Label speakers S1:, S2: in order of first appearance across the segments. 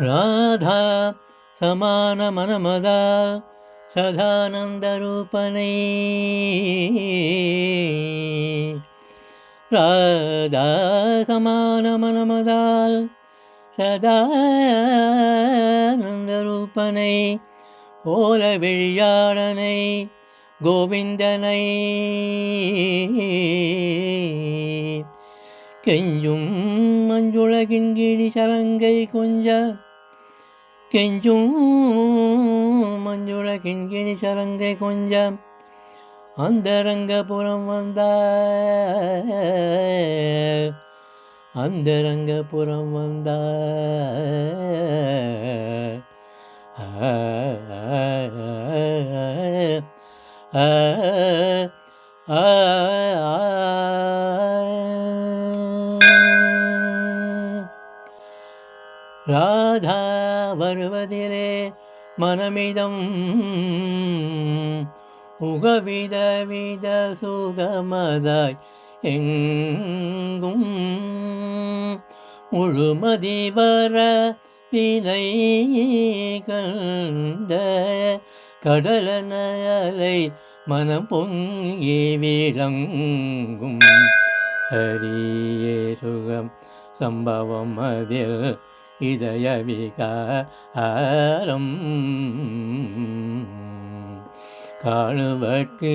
S1: राधा समानमनमदा सदानन्दरूपणे राधा समानमनमदाल् सदानन्दरूपणे कोलविळ्याडनै கோவிந்தனை கெஞ்சும் மஞ்சுளகின் கிழி சலங்கை கொஞ்ச கெஞ்சும் மஞ்சுளகின் கிழி சலங்கை கொஞ்சம் அந்தரங்கபுரம் வந்த அந்தரங்கபுரம் வந்த ஆ ராதா வருவதிலே மனமிதம் உகவித வித சுகமதாய் எங்கும் முழுமதி வர வினை கண்ட கடலனலை மனம் பொங்கி விளங்கும். ஹரியே சுகம் சம்பவம் அதில் இதய விகாரம் காணுவற்கு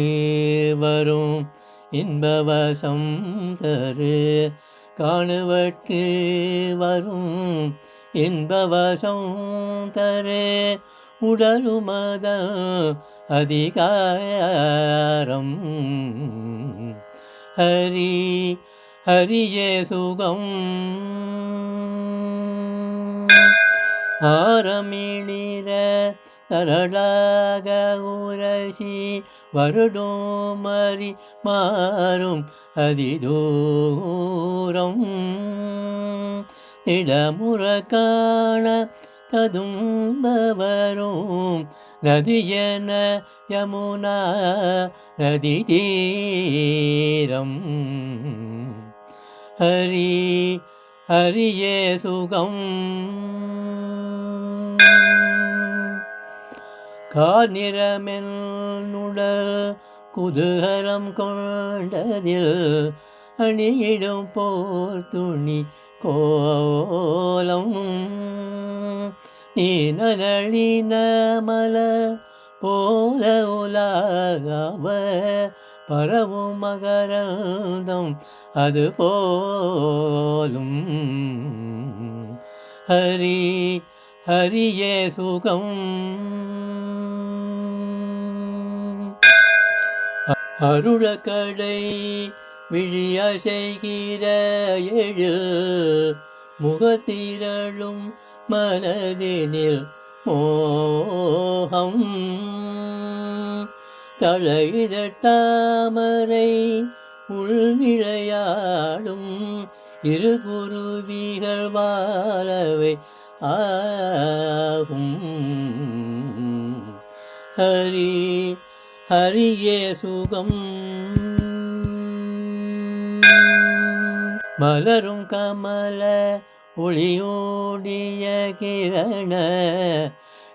S1: வரும் இன்பவசம் தரு. காணுவற்கு வரும் இன்பவசம் தரு. உடலுமத அதிகாரம். ஹரி ஹரியே சுகம். ஆரமிழிர தரளாக உரசி வருடோமரி மாறும் அதிதூரம். இடமுற காண ததும்பவரும் நதியன யமுனா நதி தீரம் ஹரி ஹரியே சுகம். கார்நிறமென் நுடல் குதூகலம் கொண்டதில் அணியிடும் போர் துணி கோலம். நீ நளின மலர் போல உலகவ பரவும் மகரந்தம் அது போலும். ஹரி ஹரியே சுகம். அருளக்கடை விழிய செய்கிற எழு முகத்திரளும் மனதினில் மோகம். தலைதழ் தாமரை உள்விளையாடும் இரு குருவிகள் வாழவை ஆகும். ஹரி ஹரியே சுகம். மலரும் கமல ஒளியோடிய கிரண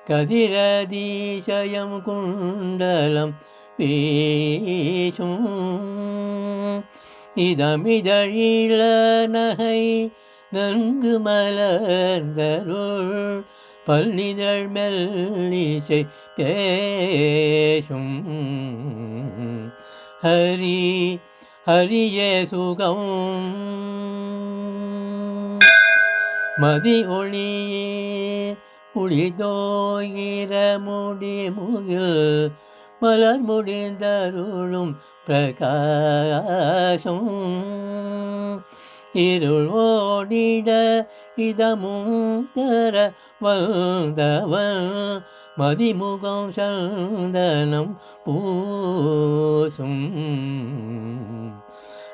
S1: கதிரதிசயம் குண்டலம் வீசும். இதமிதழில நகை நன்கு மலர்ந்தருள் பள்ளிதழ் மெல்லிசை பேசும். ஹரி ஹரியே சுகம். மதி ஒளி ஒளிதோயிர முடி முகில். மலர் முடிந்தருளும் பிரகாசம். இருள் ஓடிட இதமும் தர வந்தவன் மதிமுகம் சந்தனம் பூசும்.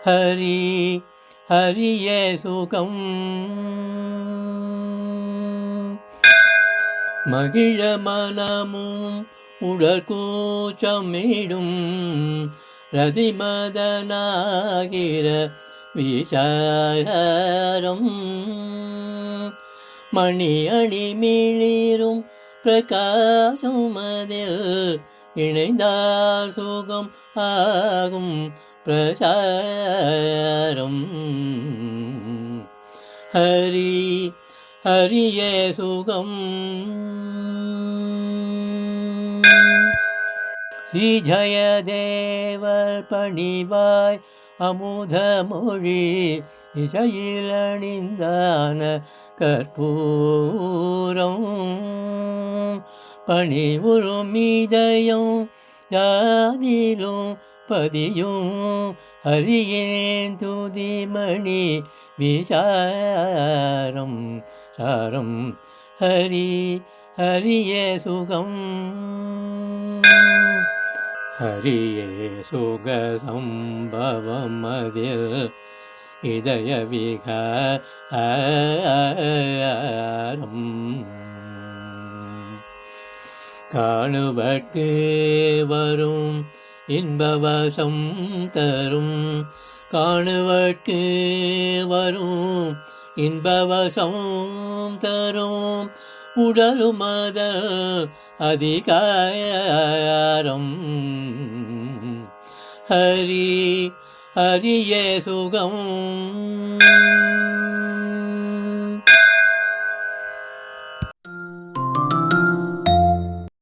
S1: ஹரி ஹரியே சுகம். மகிழ மனமும் உடற்கூச்சமிடும். ரதிமதனாகிற விசாரம் மணி அணி மிளிரும் பிரகாசம் அதில் இணைந்தார் சுகம் ஆகும். பிரசாரம். ஹரி ஹரிய சுகம். ஸ்ரீ ஜயதேவர் பணிவாய் அமுத மொழி இசையில் அணிந்தான கற்பூரம். பணிவுறும் இதயம் யாதிலும் பதியும் ஹரியின் துதிமணி விசாரம் சாரம் ஹரி ஹரியே சுகம். ஹரியே சுக சம்பவம் அதில் இதய விகாரம் காணுவற்கு வரும் இன்பவசம் தரும். காணுவற்கு வரும். இன்பவசம் தரும். உடலும் மத அதிகாரம். ஹரி ஹரியே சுகம்.